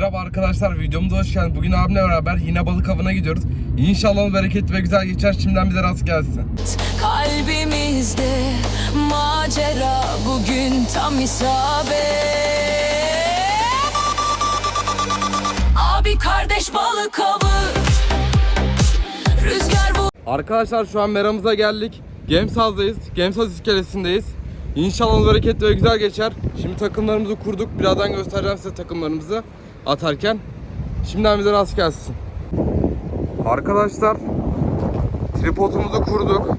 Merhaba arkadaşlar videomuza hoş geldiniz. Bugün abimle beraber yine balık avına gidiyoruz. İnşallah bereketli ve güzel geçer. Şimdiden bize rast gelsin. Kalbimizde macera bugün tam isabet Abi kardeş balık avı Rüzgar bu Arkadaşlar şu an meramıza geldik. Gemsaz'dayız. Gemsaz iskelesindeyiz. İnşallah bereketli ve güzel geçer. Şimdi takımlarımızı kurduk. Birazdan göstereceğim size takımlarımızı atarken. Şimdiden bize rast gelsin. Arkadaşlar tripodumuzu kurduk.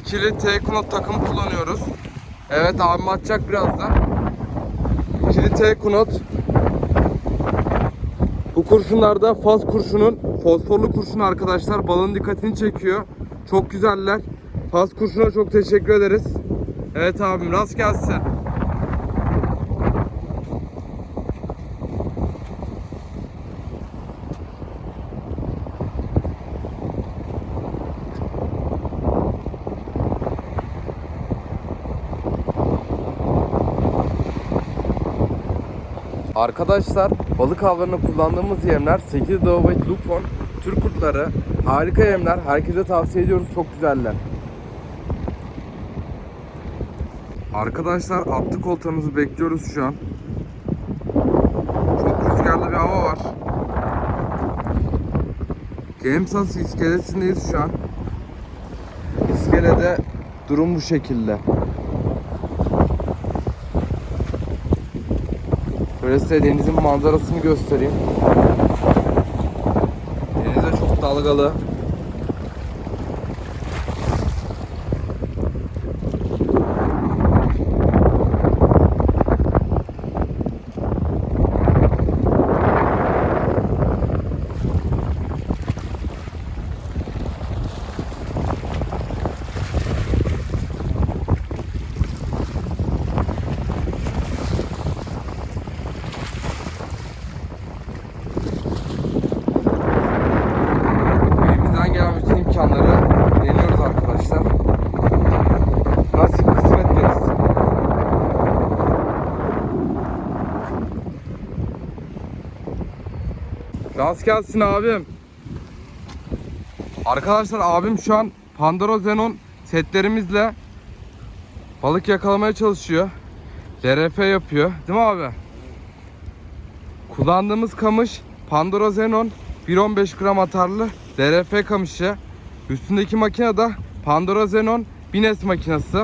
İkili T-Knot takım kullanıyoruz. Evet abim atacak birazdan. İkili T-Knot. Bu kurşunlarda faz kurşunun fosforlu kurşun arkadaşlar balığın dikkatini çekiyor. Çok güzeller. Faz kurşuna çok teşekkür ederiz. Evet abim rast gelsin. Arkadaşlar balık avlarında kullandığımız yemler 8 Dağ ve Lupon, Türk kurtları harika yemler. Herkese tavsiye ediyoruz. Çok güzeller. Arkadaşlar attık oltamızı bekliyoruz şu an. Çok rüzgarlı bir hava var. Gamesas iskelesindeyiz şu an. İskelede durum bu şekilde. Şöyle size denizin manzarasını göstereyim. Deniz de çok dalgalı. Elimizden gelen bütün imkanları deniyoruz arkadaşlar. Nasip kısmet deriz. Rast gelsin abim. Arkadaşlar abim şu an Pandora Xenon setlerimizle balık yakalamaya çalışıyor. LRF yapıyor. Değil mi abi? Kullandığımız kamış Pandora Xenon 1.15 gram atarlı DRF kamışı. Üstündeki makine de Pandora Xenon 1000S makinesi.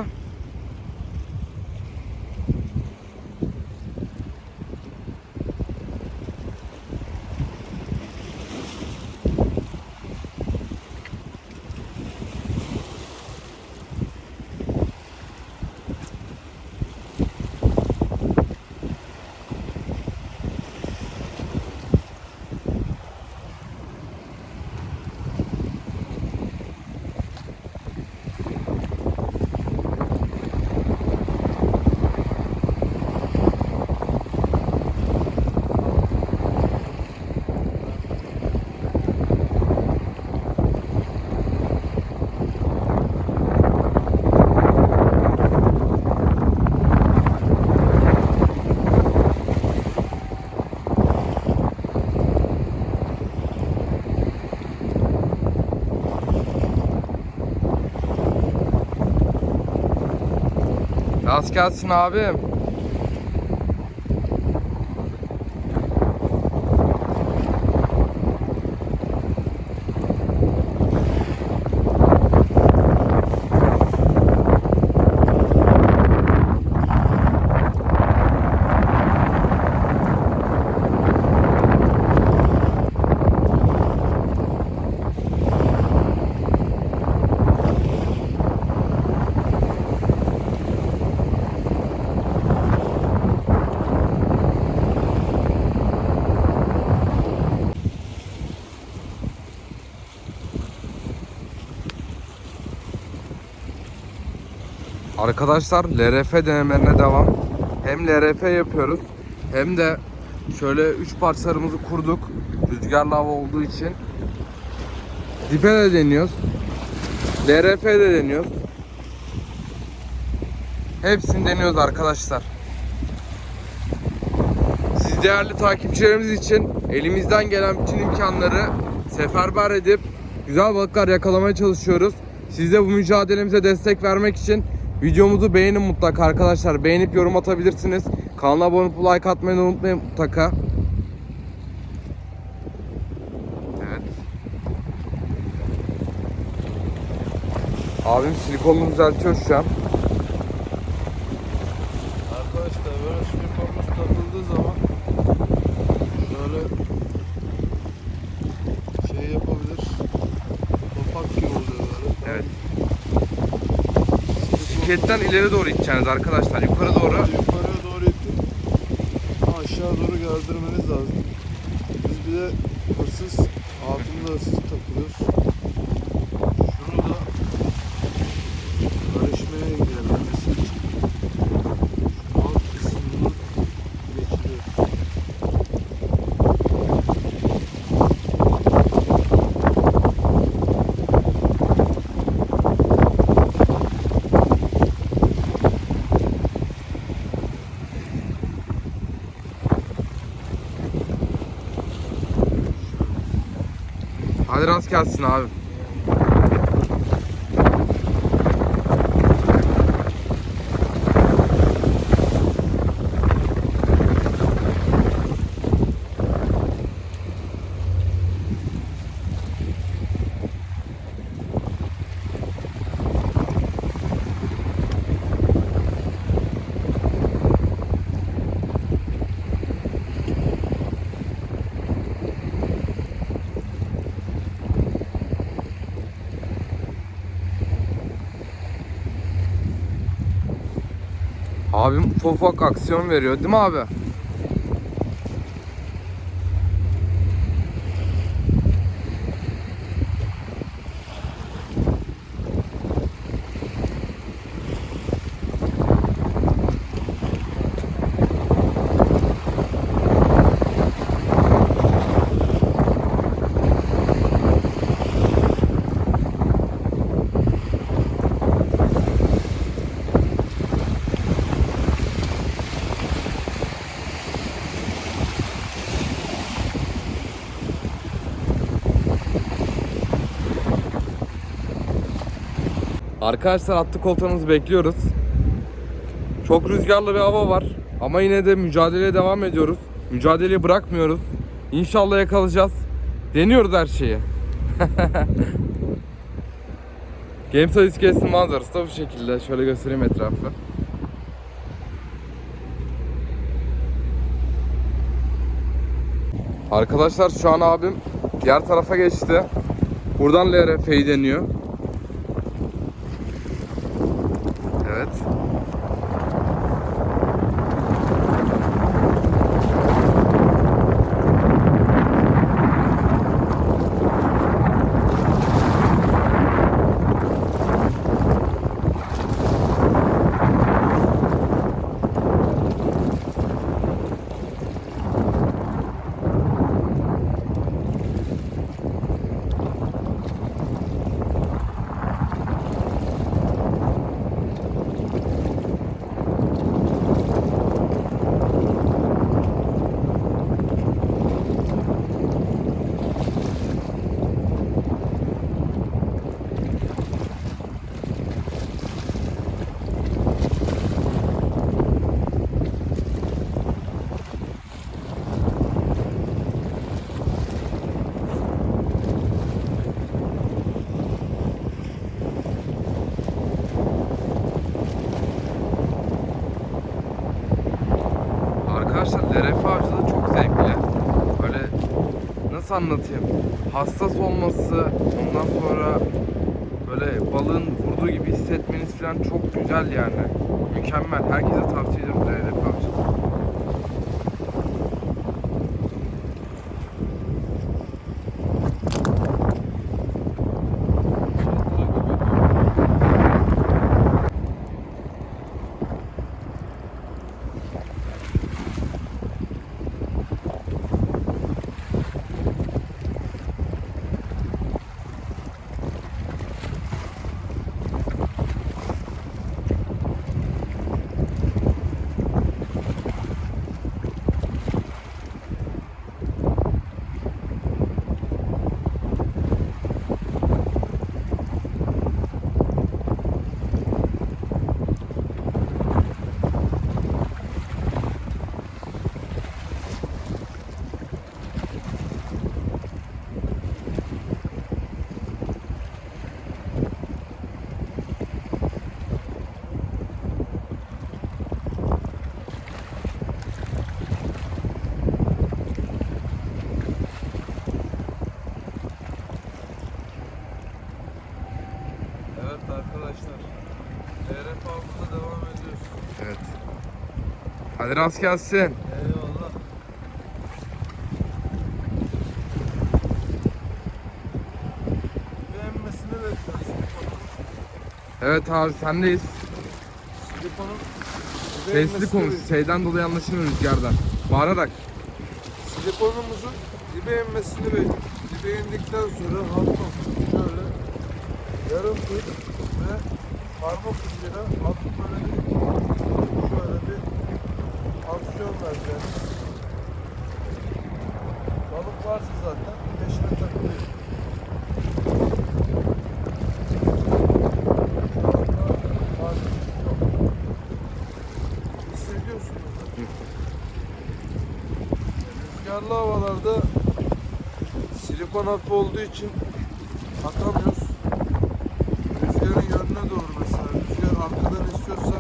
Rast gelsin abim. Arkadaşlar LRF denemelerine devam. Hem LRF yapıyoruz hem de şöyle 3 parçalarımızı kurduk. Rüzgarlı hava olduğu için. Dipe de deniyoruz. LRF de deniyoruz. Hepsini deniyoruz arkadaşlar. Siz değerli takipçilerimiz için elimizden gelen bütün imkanları seferber edip güzel balıklar yakalamaya çalışıyoruz. Siz de bu mücadelemize destek vermek için videomuzu beğenin mutlaka arkadaşlar. Beğenip yorum atabilirsiniz. Kanala abone olup like atmayı unutmayın mutlaka. Evet. Abim silikonunu düzeltiyor şu an. Arkadaşlar böyle silikonumuz takıldığı zaman şöyle şey yapabilir. Topak gibi oluyor böyle. Evet. Şirketten ileri doğru gideceksiniz arkadaşlar. Yukarı doğru. Yukarıya doğru itip aşağı doğru geldirmeniz lazım. Biz bir de hırsız, altında hırsız takılıyoruz. Gelsin abi. Abim ufak aksiyon veriyor değil mi abi? Arkadaşlar atlı koltuğumuzu bekliyoruz. Çok rüzgarlı bir hava var. Ama yine de mücadeleye devam ediyoruz. Mücadeleyi bırakmıyoruz. İnşallah yakalayacağız. Deniyoruz her şeyi. Gameside iskelesinin manzarası da bu şekilde. Şöyle göstereyim etrafı. Arkadaşlar şu an abim diğer tarafa geçti. Buradan LRF'yi deniyor. Evet. LRF avcılığı çok zevkli. Böyle nasıl anlatayım? Hassas olması, ondan sonra böyle balığın vurduğu gibi hissetmeniz falan çok güzel yani. Mükemmel. Herkese tavsiye ederim LRF avcılığı. arkadaşlar. TRF avımıza devam ediyoruz. Evet. Hadi rast gelsin. Eyvallah. Beğenmesini bekliyoruz. Evet abi sendeyiz. Silikonun Sesli konuş. Şeyden dolayı anlaşılmıyor rüzgardan. Bağırarak. Silikonumuzun dibe inmesini bekliyoruz. Dibe indikten sonra hafif şöyle yarım fırt ve parmak ucuyla hafif böyle şöyle bir aksiyon vereceğiz. Balık varsa zaten peşine takılıyor. Hissediyorsunuz. Rüzgarlı havalarda silikon hafif olduğu için atamıyoruz. Rüzgarın yönüne doğru mesela. Rüzgar arkadan istiyorsa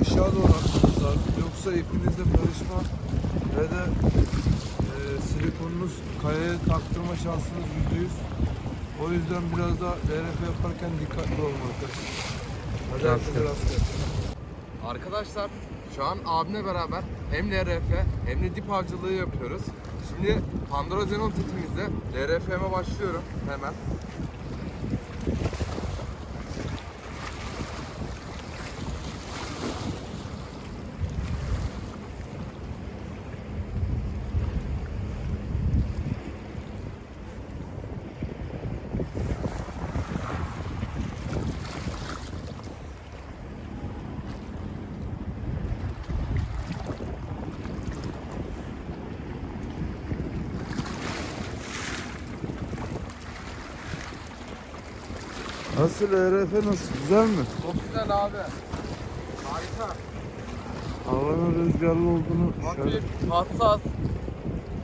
aşağı doğru atmanız lazım. Yoksa ipinizde karışma ve de e, silikonunuz kayaya taktırma şansınız yüzde yüz. O yüzden biraz da DRF yaparken dikkatli olun arkadaşlar. Hadi herkese rastgele. Arkadaşlar şu an abimle beraber hem LRF hem de dip avcılığı yapıyoruz. Şimdi Pandora Zenon tetimizde LRF'me başlıyorum hemen. Nasıl RF nasıl? Güzel mi? Çok güzel abi. Harika. Havanın rüzgarlı olduğunu Hafif, hassas.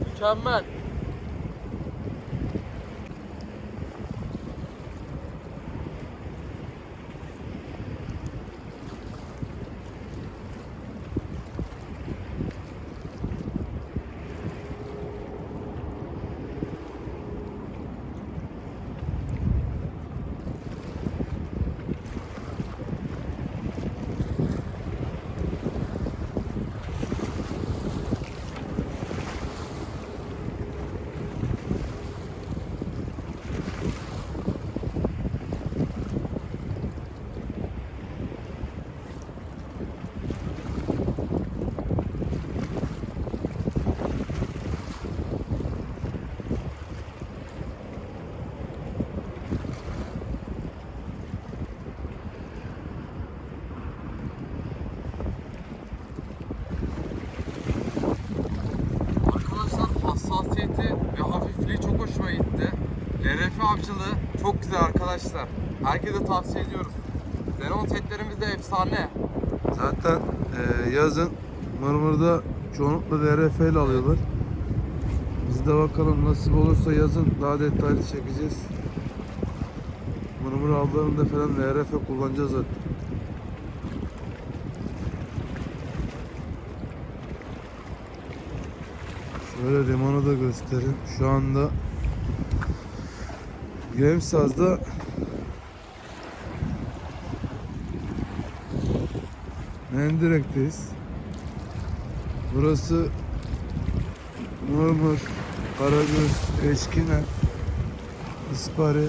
Mükemmel. Arkadaşlar hassasiyeti ve hafifliği çok hoşuma gitti. LRF avcılığı çok güzel arkadaşlar. Herkese tavsiye ediyoruz. Zenon setlerimiz de efsane. Zaten e, yazın Mırmır'da çoğunlukla DRF ile alıyorlar. Biz de bakalım nasip olursa yazın daha detaylı çekeceğiz. Mırmır avlarında falan DRF kullanacağız zaten. Şöyle limanı da göstereyim. Şu anda Gemsaz'da Mendirek'teyiz. Burası Mırmır, Karagöz, Eşkine, İspari,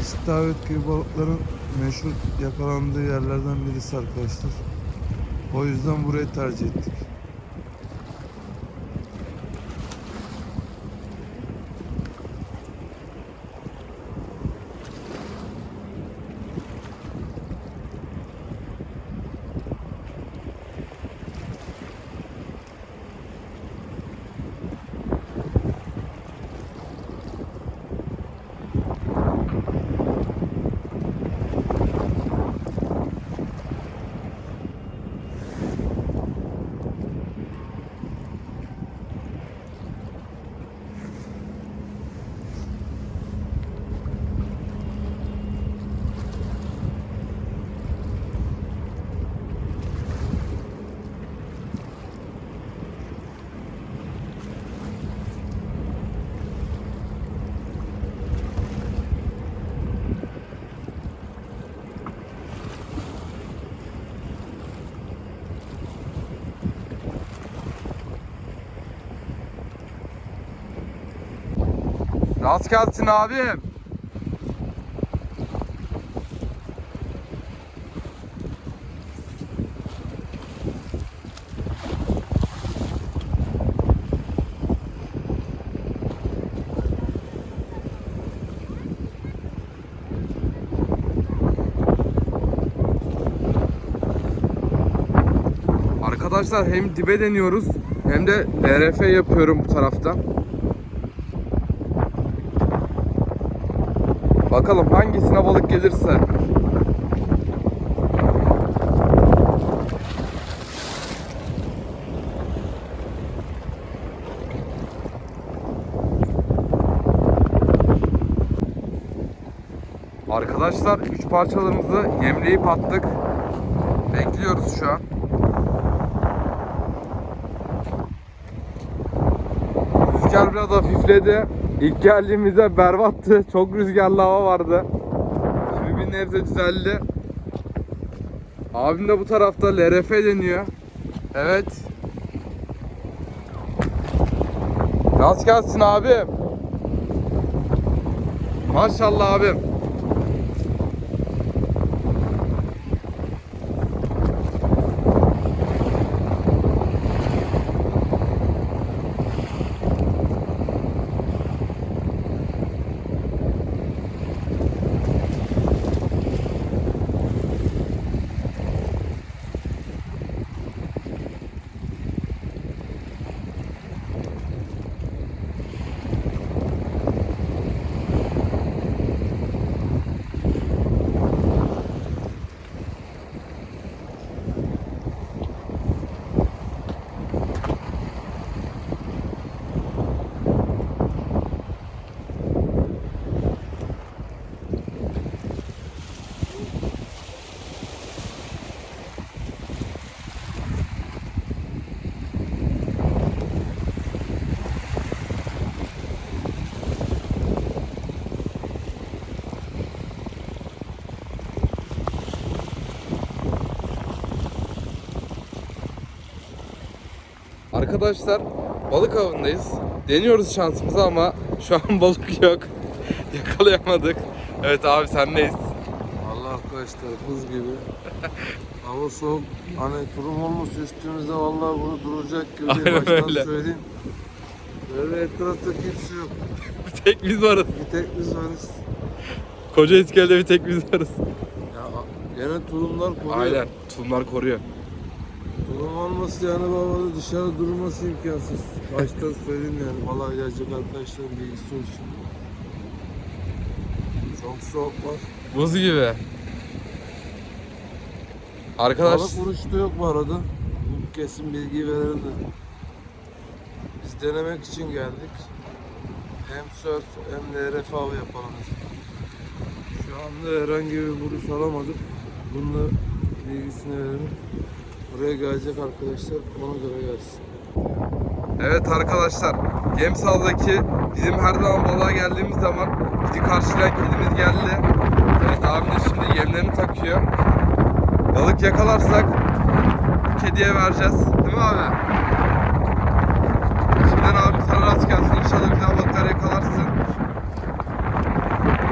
İstavrit gibi balıkların meşhur yakalandığı yerlerden birisi arkadaşlar. O yüzden burayı tercih ettik. Rast gelsin abim. Arkadaşlar hem dibe deniyoruz hem de LRF yapıyorum bu tarafta. Bakalım hangisine balık gelirse. Arkadaşlar üç parçalarımızı yemleyip attık. Bekliyoruz şu an. Rüzgar biraz hafifledi. İlk geldiğimizde berbattı. Çok rüzgarlı hava vardı. Şimdi bir nebze düzeldi. Abim de bu tarafta LRF deniyor. Evet. Rast gelsin abim. Maşallah abim. Arkadaşlar balık avındayız. Deniyoruz şansımızı ama şu an balık yok. Yakalayamadık. Evet abi sendeyiz. Vallahi arkadaşlar buz gibi. Hava soğuk. Hani durum olması üstümüzde vallahi bunu duracak gibi. Aynen Baştan öyle. söyleyeyim. Böyle etrafta kimse yok. Bir tek biz varız. Bir tek biz varız. Koca iskelede bir tek biz varız. Ya gene tulumlar koruyor. Aynen. Tulumlar koruyor. Olması yani babada dışarı durması imkansız. Baştan söyleyeyim yani. Vallahi gelecek arkadaşların bilgisi olsun. Çok soğuk var. Buz gibi. Arkadaş Balık vuruşta yok bu arada. Bu kesin bilgiyi verelim de. Biz denemek için geldik. Hem surf hem de RF avı yapalım. Şu anda herhangi bir vuruş alamadık. Bununla bilgisini verelim. Buraya gelecek arkadaşlar ona göre gelsin. Evet arkadaşlar, Gemsal'daki bizim her zaman balığa geldiğimiz zaman bizi karşılayan kedimiz geldi. Evet abim şimdi yemlerini takıyor. Balık yakalarsak kediye vereceğiz. Değil mi abi? Şimdiden abi sana rast gelsin. İnşallah güzel balıklar yakalarsın.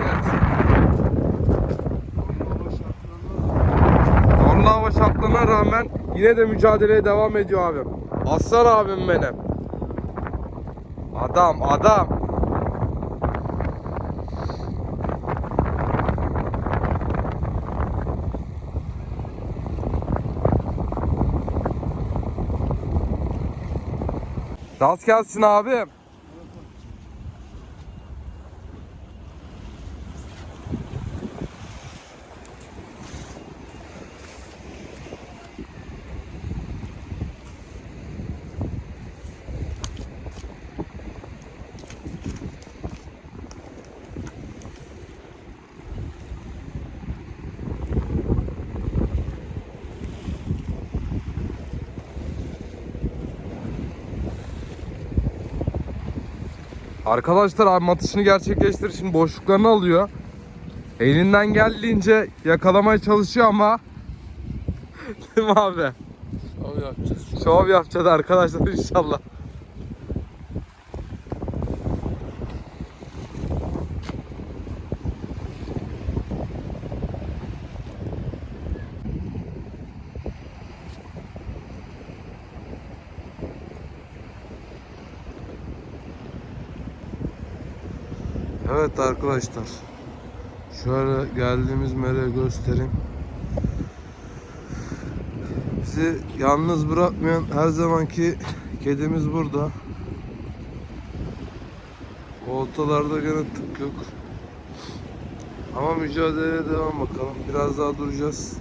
Evet. Zorlu hava şartlarına rağmen yine de mücadeleye devam ediyor abim. Aslan abim benim. Adam adam. Rast gelsin abim. Arkadaşlar abi atışını gerçekleştir. Şimdi boşluklarını alıyor. Elinden geldiğince yakalamaya çalışıyor ama Değil mi abi? Av yapacağız. Şov yapacağız arkadaşlar inşallah. Evet arkadaşlar. Şöyle geldiğimiz mera'yı göstereyim. Bizi yalnız bırakmayan her zamanki kedimiz burada. Oltalarda gene tık yok. Ama mücadeleye devam bakalım. Biraz daha duracağız.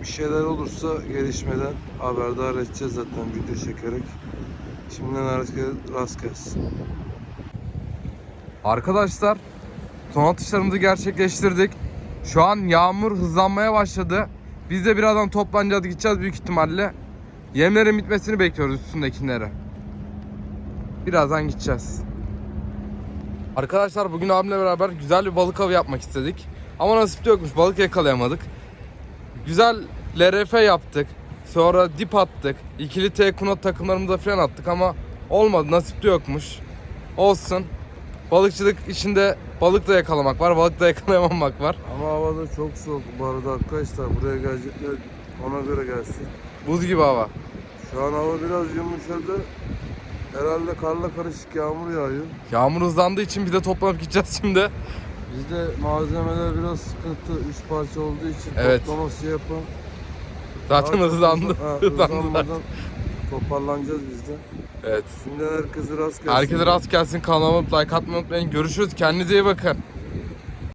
Bir şeyler olursa gelişmeden haberdar edeceğiz zaten video çekerek. Şimdiden herkese rast gelsin. Arkadaşlar son atışlarımızı gerçekleştirdik. Şu an yağmur hızlanmaya başladı. Biz de birazdan toplanacağız gideceğiz büyük ihtimalle. Yemlerin bitmesini bekliyoruz üstündekileri. Birazdan gideceğiz. Arkadaşlar bugün abimle beraber güzel bir balık avı yapmak istedik. Ama nasip yokmuş balık yakalayamadık. Güzel LRF yaptık. Sonra dip attık. İkili T kunot takımlarımıza falan attık ama olmadı nasip de yokmuş. Olsun. Balıkçılık içinde balık da yakalamak var, balık da yakalayamamak var. Ama havada çok soğuk bu arada arkadaşlar. Buraya gelecekler ona göre gelsin. Buz gibi hava. Şu an hava biraz yumuşadı. Herhalde karla karışık yağmur yağıyor. Yağmur hızlandığı için bir de toplanıp gideceğiz şimdi. Bizde malzemeler biraz sıkıntı. Üç parça olduğu için Evet. toplaması yapın. Zaten hızlandı. hızlan- ha, Hızlandılar. hızlanmadan toparlanacağız biz de. Evet. Şimdiden herkese rast gelsin. Herkese rast gelsin. Kanalıma like atmayı unutmayın. Görüşürüz. Kendinize iyi bakın.